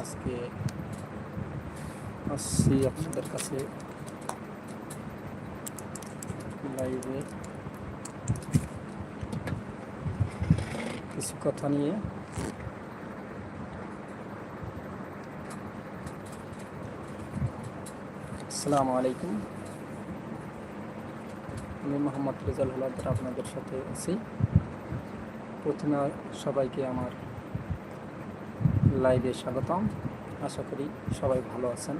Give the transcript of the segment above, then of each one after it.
আজকে আসছি আপনাদের কাছে লাইভে কিছু কথা নিয়ে আসসালামু আলাইকুম আমি মোহাম্মদ রেজাল হলাদার আপনাদের সাথে আছি প্রথমে সবাইকে আমার লাইভে স্বাগতম। আশা করি সবাই ভালো আছেন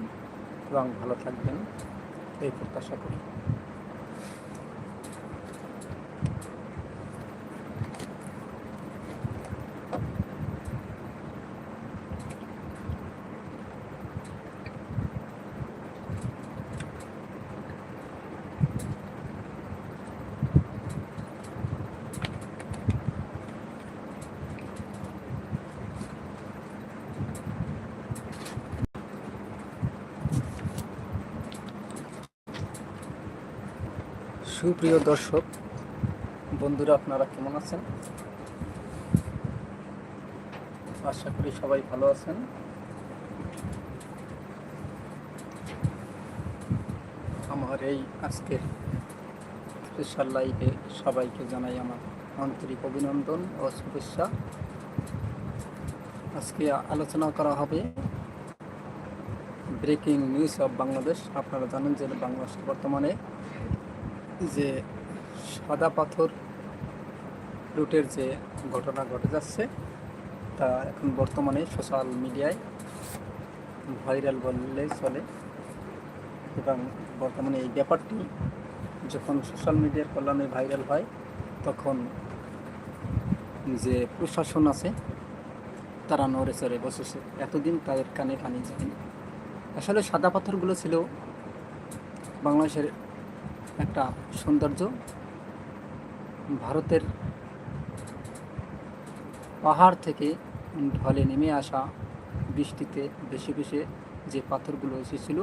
এবং ভালো থাকবেন। এই প্রত্যাশা করি। সুপ্রিয় দর্শক, বন্ধুরা, আপনারা কেমন আছেন? আশা করি সবাই ভালো আছেন। আমার এই আজকের স্পেশাল লাইভে সবাইকে জানাই আমার আন্তরিক অভিনন্দন ও শুভেচ্ছা। আজকে আলোচনা করা হবে ব্রেকিং নিউজ অফ বাংলাদেশ আপনারা জানেন যে বাংলাদেশ বর্তমানে যে সাদা পাথর লুটের যে ঘটনা ঘটে যাচ্ছে, তা এখন বর্তমানে সোশ্যাল মিডিয়ায় ভাইরাল বললে চলে। এবং বর্তমানে এই ব্যাপারটি যখন সোশ্যাল মিডিয়ার কল্যাণে ভাইরাল হয়, তখন যে প্রশাসন আছে, তারা নড়ে চড়ে বসেছে। এতদিন তাদের কানে কানে যায়নি। আসলে সাদা পাথরগুলো ছিল বাংলাদেশের একটা সৌন্দর্য। ভারতের পাহাড় থেকে ঢলে নেমে আসা বৃষ্টিতে বেশি বেশি যে পাথরগুলো এসেছিল,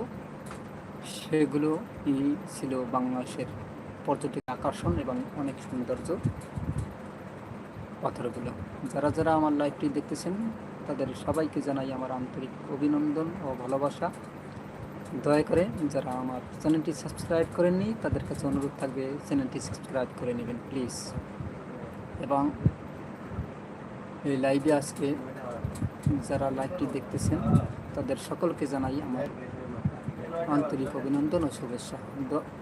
সেগুলো ছিল বাংলাদেশের পর্যটক আকর্ষণ এবং অনেক সৌন্দর্য পাথরগুলো। যারা যারা আমার লাইভটি দেখতেছেন, তাদের সবাইকে জানাই আমার আন্তরিক অভিনন্দন ও ভালোবাসা। দয়া করে যারা আমার চ্যানেলটি সাবস্ক্রাইব করেননি, তাদের কাছে অনুরোধ থাকবে চ্যানেলটি সাবস্ক্রাইব করে নেবেন, প্লিজ। এবং এই লাইভে আজকে যারা লাইভটি দেখতেছেন, তাদের সকলকে জানাই আমার আন্তরিক অভিনন্দন ও শুভেচ্ছা।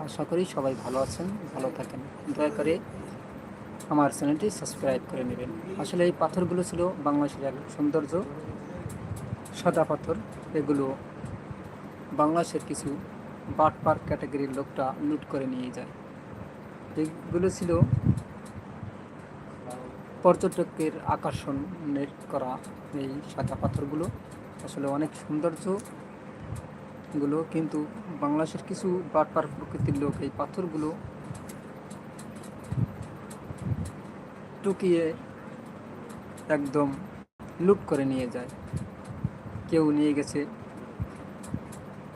আশা করি সবাই ভালো আছেন, ভালো থাকেন। দয়া করে আমার চ্যানেলটি সাবস্ক্রাইব করে নেবেন। আসলে এই পাথরগুলো ছিল বাংলাদেশের এক সৌন্দর্য, সাদা পাথর। এগুলো বাংলাদেশের কিছু বাট পার্ক ক্যাটাগরির লোকটা লুট করে নিয়ে যায়। এগুলো ছিল পর্যটকের আকর্ষণের করা এই সাদা পাথরগুলো। আসলে অনেক সৌন্দর্যগুলো, কিন্তু বাংলাদেশের কিছু বাট পার্ক প্রকৃতির লোক এই পাথরগুলো টুকিয়ে একদম লুট করে নিয়ে যায়। কেউ নিয়ে গেছে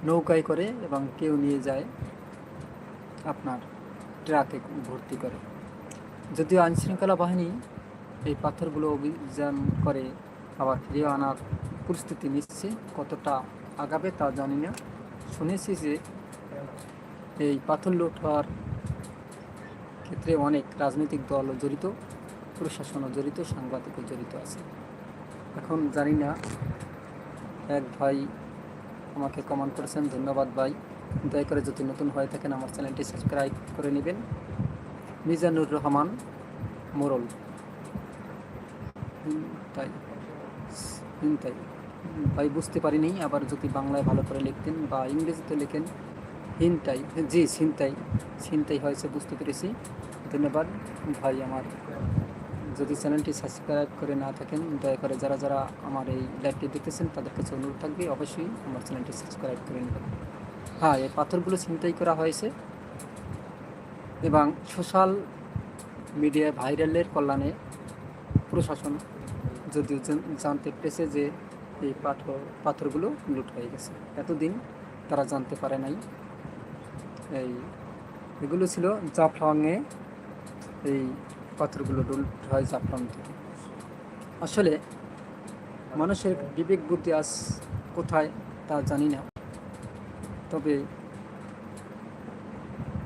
নৌকায় করে এবং কেউ নিয়ে যায় আপনার ট্রাকে ভর্তি করে। যদিও আইনশৃঙ্খলা বাহিনী এই পাথরগুলো অভিযান করে, আবার ফিরিয়ে আনার পরিস্থিতি নিচ্ছে, কতটা আগাবে তা জানি না। শুনেছি যে এই পাথর লুট হওয়ার ক্ষেত্রে অনেক রাজনৈতিক দল জড়িত, প্রশাসনও জড়িত, সাংবাদিকও জড়িত আছে। এখন জানি না, এক ভাই আমাকে কমেন্ট করেছেন, ধন্যবাদ ভাই। দয়া করে যদি নতুন হয়ে থাকেন, আমার চ্যানেলটি সাবস্ক্রাইব করে নেবেন। মিজানুর রহমান, মোরল। তাই ভাই, বুঝতে পারিনি, আবার যদি বাংলায় ভালো করে লিখতেন বা ইংরেজিতে লেখেন হিনটাই জি ছিনতাই ছিনতাই হয়েছে, বুঝতে পেরেছি। ধন্যবাদ ভাই, আমার যদি চ্যানেলটি সাবস্ক্রাইব করে না থাকেন, দয়া করে যারা যারা আমার এই লাইভটি দেখতেছেন, তাদের কাছে অনুরোধ থাকবে, অবশ্যই আমার চ্যানেলটি সাবস্ক্রাইব করে নেবেন। হ্যাঁ এই পাথরগুলো ছিনতাই করা হয়েছে এবং সোশ্যাল মিডিয়ায় ভাইরালের কল্যাণে প্রশাসন যদিও জানতে পেরেছে যে এই পাথর পাথরগুলো লুট হয়ে গেছে। এতদিন তারা জানতে পারে নাই। এই এগুলো ছিল জাফলংয়ে এই পাথরগুলো লুট হয় জাফলং থেকে। আসলে মানুষের বিবেক বুদ্ধি আজ কোথায় তা জানি না। তবে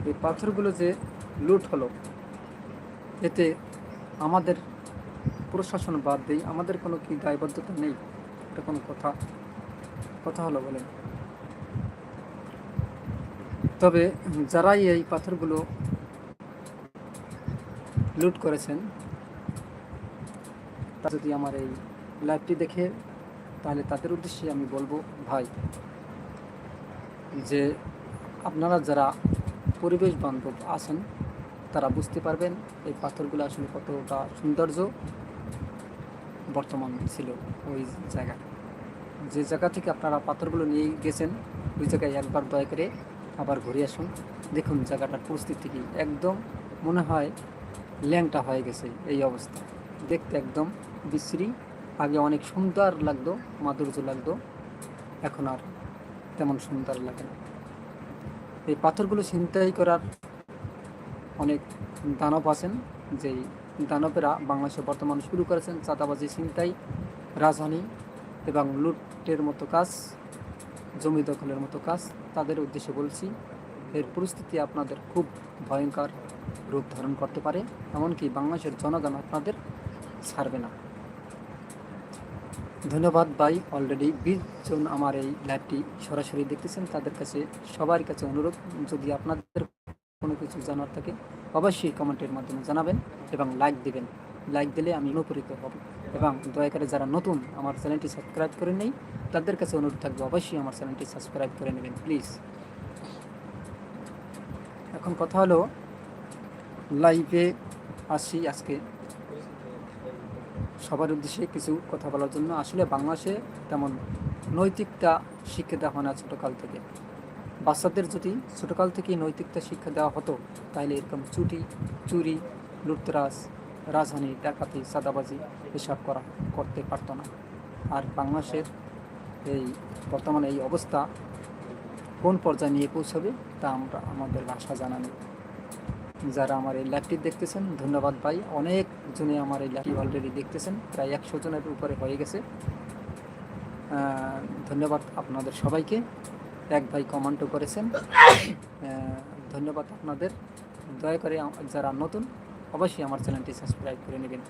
এই পাথরগুলো যে লুট হলো, এতে আমাদের প্রশাসন বাদ দেই, আমাদের কোনো কি দায়বদ্ধতা নেই? এটা কোনো কথা? কথা হলো বলেন। তবে যারাই এই পাথরগুলো লুট করেছেন, তা যদি আমার এই লাইভটি দেখে, তাহলে তাদের উদ্দেশ্যে আমি বলব, ভাই, যে আপনারা যারা পরিবেশ বান্ধব আছেন, তারা বুঝতে পারবেন এই পাথরগুলো আসলে কতটা সৌন্দর্য বর্তমান ছিল ওই জায়গা। যে জায়গা থেকে আপনারা পাথরগুলো নিয়ে গেছেন, ওই জায়গায় একবার দয়া করে আবার ঘুরে আসুন। দেখুন জায়গাটার পরিস্থিতি কি। একদম মনে হয় ল্যাংটা হয়ে গেছে এই অবস্থা। দেখতে একদম বিশ্রী, আগে অনেক সুন্দর লাগতো, মাধুর্য লাগতো, এখন আর তেমন সুন্দর লাগে না। এই পাথরগুলো ছিনতাই করার অনেক দানব আছেন, যেই দানবেরা বাংলাদেশে বর্তমান শুরু করেছেন চাঁদাবাজি, ছিনতাই রাজধানী এবং লুটের মতো কাজ, জমি দখলের মতো কাজ। তাদের উদ্দেশ্যে বলছি, এর পরিস্থিতি আপনাদের খুব ভয়ঙ্কর। রূপ ধারণ করতে পারে, এমনকি বাংলাদেশের জনগণ আপনাদের ছাড়বে না। ধন্যবাদ ভাই অলরেডি বিশ জন আমার এই লাইভটি সরাসরি দেখতেছেন, তাদের কাছে সবার কাছে অনুরোধ, যদি আপনাদের কোনো কিছু জানার থাকে, অবশ্যই কমেন্টের মাধ্যমে জানাবেন এবং লাইক দিবেন। লাইক দিলে আমি অনুপ্রেরিত হব। এবং দয়া করে যারা নতুন আমার চ্যানেলটি সাবস্ক্রাইব করে নেই, তাদের কাছে অনুরোধ থাকবে, অবশ্যই আমার চ্যানেলটি সাবস্ক্রাইব করে নেবেন প্লিজ এখন কথা হলো লাইভে আসি আজকে। সবার উদ্দেশ্যে কিছু কথা বলার জন্য। আসলে বাংলাদেশে তেমন নৈতিকতা শিক্ষা দেওয়া হয় না ছোটোকাল থেকে। বাচ্চাদের যদি ছোটোকাল থেকেই নৈতিকতা শিক্ষা দেওয়া হতো, তাহলে এরকম চুটি, চুরি, লুটতরাজ রাজধানী ডাকাতি সাদাবাজি এসব করা, করতে পারতো না। আর বাংলাদেশের এই বর্তমানে এই অবস্থা কোন পর্যায়ে নিয়ে পৌঁছবে, তা আমরা আমাদের ভাষা জানা নেই। যারা আমার এই লাইভটি দেখতেছেন, ধন্যবাদ ভাই। অনেক জনে আমার এই লাইভটি অলরেডি দেখতেছেন, প্রায় একশো জনের উপরে হয়ে গেছে। ধন্যবাদ আপনাদের সবাইকে। এক ভাই কমেন্টও করেছেন। ধন্যবাদ আপনাদের। দয়া করে যারা নতুন, অবশ্যই আমার চ্যানেলটি সাবস্ক্রাইব করে নেবেন।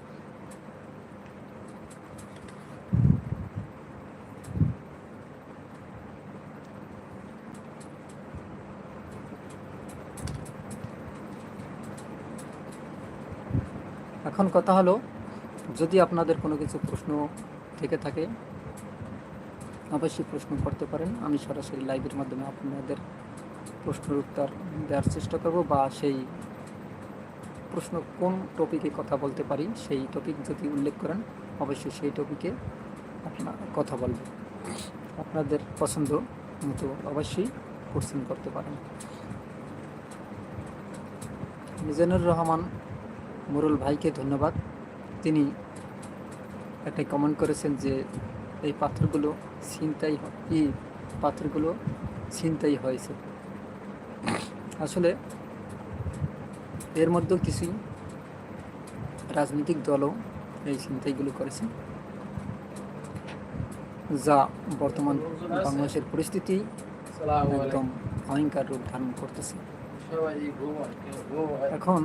এখন কথা হলো, যদি আপনাদের কোনো কিছু প্রশ্ন থেকে থাকে, অবশ্যই প্রশ্ন করতে পারেন। আমি সরাসরি লাইভের মাধ্যমে আপনাদের প্রশ্নের উত্তর দেওয়ার চেষ্টা করব বা সেই প্রশ্ন কোন টপিকে কথা বলতে পারি, সেই টপিক যদি উল্লেখ করেন, অবশ্যই সেই টপিকে আপনার কথা বলব। আপনাদের পছন্দ মতো অবশ্যই কোশ্চেন করতে পারেন। মিজানুর রহমান মুরুল ভাইকে ধন্যবাদ। তিনি একটা কমেন্ট করেছেন যে, এই পাথরগুলো ছিনতাই এই পাথরগুলো ছিনতাই হয়েছে। আসলে এর মধ্যেও কিছুই রাজনৈতিক দলও এই ছিনতাইগুলো করেছে, যা বর্তমান বাংলাদেশের পরিস্থিতি একদম ভয়ঙ্কর রূপ ধারণ করতেছে। এখন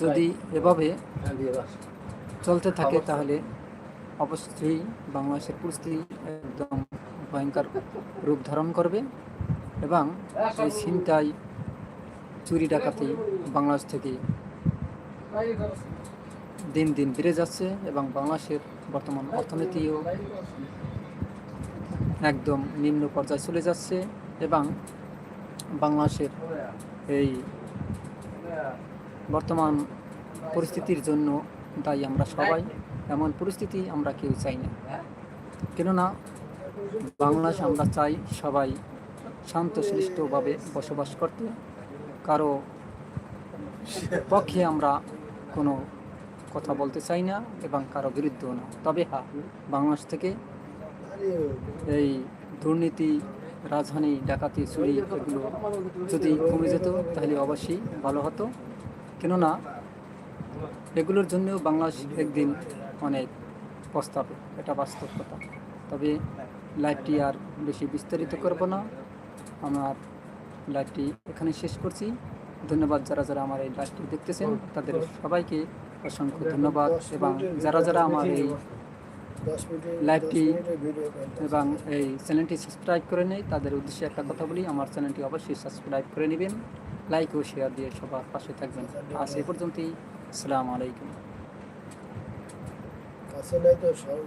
যদি এভাবে চলতে থাকে তাহলে অবশ্যই বাংলাদেশের পরিস্থিতি একদম ভয়ঙ্কর রূপ ধারণ করবে এবং এই ছিনতাই চুরি ডাকাতি বাংলাদেশ থেকে দিন দিন বেড়ে যাচ্ছে এবং বাংলাদেশের বর্তমান অর্থনীতিও একদম নিম্ন পর্যায়ে চলে যাচ্ছে এবং বাংলাদেশের এই বর্তমান পরিস্থিতির জন্য দায়ী আমরা সবাই। এমন পরিস্থিতি আমরা কেউ চাই না। কেননা বাংলাদেশ আমরা চাই সবাই শান্ত শান্তশিষ্টভাবে বসবাস করতে। কারও পক্ষে আমরা কোনো কথা বলতে চাই না এবং কারও বিরুদ্ধেও না। তবে হ্যাঁ বাংলাদেশ থেকে এই দুর্নীতি, রাজধানী, ডাকাতি, চুরি এগুলো যদি কমে যেত, তাহলে অবশ্যই ভালো হতো। কেননা এগুলোর জন্যও বাংলাদেশ একদিন অনেক পস্তাবে এটা বাস্তব কথা। তবে লাইভটি আর বেশি বিস্তারিত করব না। আমার লাইভটি এখানে শেষ করছি। ধন্যবাদ যারা যারা আমার এই লাইভটি দেখতেছেন, তাদের সবাইকে অসংখ্য ধন্যবাদ এবং যারা যারা আমার এই লাইভটি এবং এই চ্যানেলটি সাবস্ক্রাইব করে নেই তাদের উদ্দেশ্যে একটা কথা বলি, আমার চ্যানেলটি অবশ্যই সাবস্ক্রাইব করে নেবেন। লাইক ও শেয়ার দিয়ে সবার পাশে থাকবেন আজ এ পর্যন্তই আসসালামু আলাইকুম আসলে তো সব।